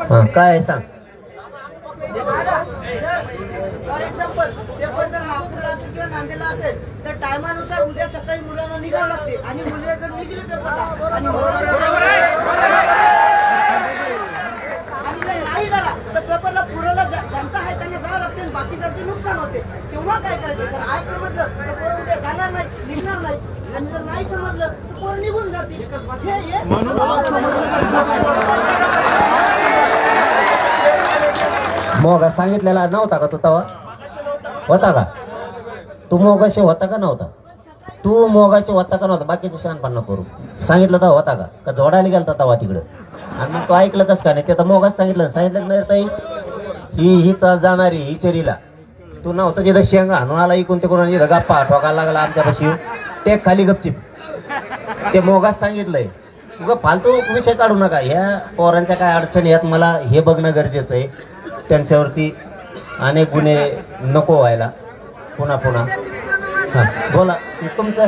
हा काय सांग फॉर एक्झाम्पल पेपर जर नागपूरला असेल किंवा नांदेडला असेल तर टायमानुसार उद्या सकाळी मुलांना निघावं लागते आणि मुले जर निघली पेपरला आणि जर नाही झाला तर पेपरला पुराला ज्यांचा आहे त्यांना जावं लागते आणि बाकीच्यांचे नुकसान होते तेव्हा काय करायचं जर आज समजलं तर पोरं उद्या जाणार नाही निघणार नाही आणि जर नाही समजलं तर पोरं निघून जाते हे मोगा सांगितलेला नव्हता का तू तवा? होता का? तू मोगाशी होता का नव्हता? तू मोगाशी होता का नव्हता? बाकीचे शहाणपण करू. सांगितलं तर होता का? का जोडायला गेलता तवा तिकडं? आणि मग तू ऐकलं कस का नाही? ते तर मोगाच सांगितलं. सांगितलं नाही ताई? ही ही चाल जाणारी ही चरीला. तू नव्हतं तिथं शेंगा आणून आला इकून ते कोणा तिथं गप्पा ठोकायला लागला आमच्यापाशी. ते खाली गपचिप. ते मोगाच सांगितलंय. उगा फालतू विषय काढू नका. ह्या पोरांच्या काय अडचणी आहेत मला हे बघणं गरजेचं आहे. त्यांच्यावरती अनेक गुन्हे नको व्हायला. पुन्हा पुन्हा. हां बोला तुमचं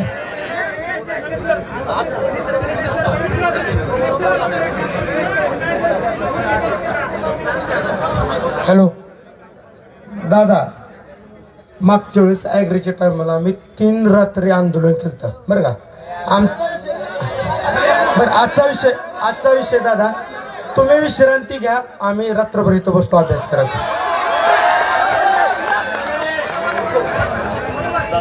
हॅलो. दादा मागच्या वेळेस ॲग्रीच्या टायमाला आम्ही तीन रात्री आंदोलन केलं बरं का? आम बरं आजचा विषय आजचा विषय दादा तुम्ही विश्रांती घ्या. आम्ही रात्रभर इथं बसतो अभ्यास करत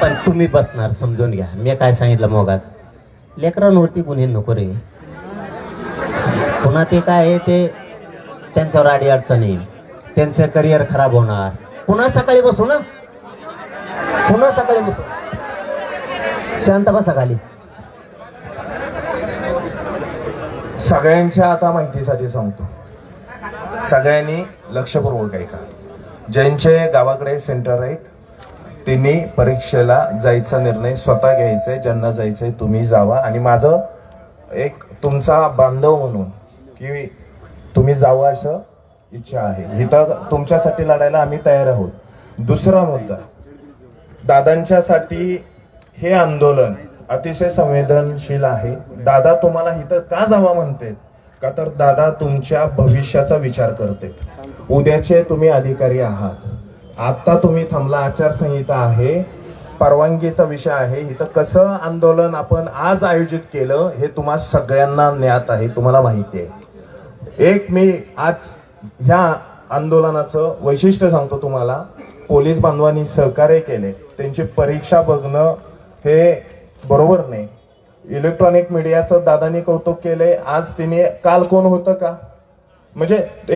पण तुम्ही बसणार समजून घ्या. मी काय सांगितलं मोगाच? लेकरांवरती गुन्हे नको रे. पुन्हा ते काय आहे ते त्यांच्यावर आडी अडचणी. त्यांचं करिअर खराब होणार. पुन्हा सकाळी बसू ना? पुन्हा सकाळी बसू. शांत बसा खाली. सगळ्यांच्या आता माहितीसाठी सांगतो. सगळ्यांनी लक्षपूर्वक ऐका. ज्यांचे गावाकडे सेंटर आहेत त्यांनी परीक्षेला जायचा निर्णय स्वतः घ्यायचा आहे ज्यांना जायचंय तुम्ही जावा. आणि माझं एक तुमचा बांधव म्हणून की तुम्ही जावं असं इच्छा आहे. इथं तुमच्यासाठी लढायला आम्ही तयार आहोत. दुसरा मुद्दा दादांच्यासाठी हे आंदोलन अतिशय संवेदनशील आहे. दादा तुम्हाला इथं का जावा म्हणते? का तर दादा तुमच्या भविष्याचा विचार करते. उद्याचे तुम्ही अधिकारी आहात. आता तुम्ही थांबला आचारसंहिता आहे. परवानगीचा विषय आहे. इथं कसं आंदोलन आपण आज आयोजित केलं हे तुम्हा सगळ्यांना ज्ञात आहे तुम्हाला माहिती आहे. एक मी आज ह्या आंदोलनाचं वैशिष्ट्य सांगतो तुम्हाला. पोलीस बांधवांनी सहकार्य केले. त्यांची परीक्षा बघणं हे बरोबर नाही. इलेक्ट्रॉनिक मीडियाचं दादानी कौतुक केलंय. आज तिने काल कोण होतं का? म्हणजे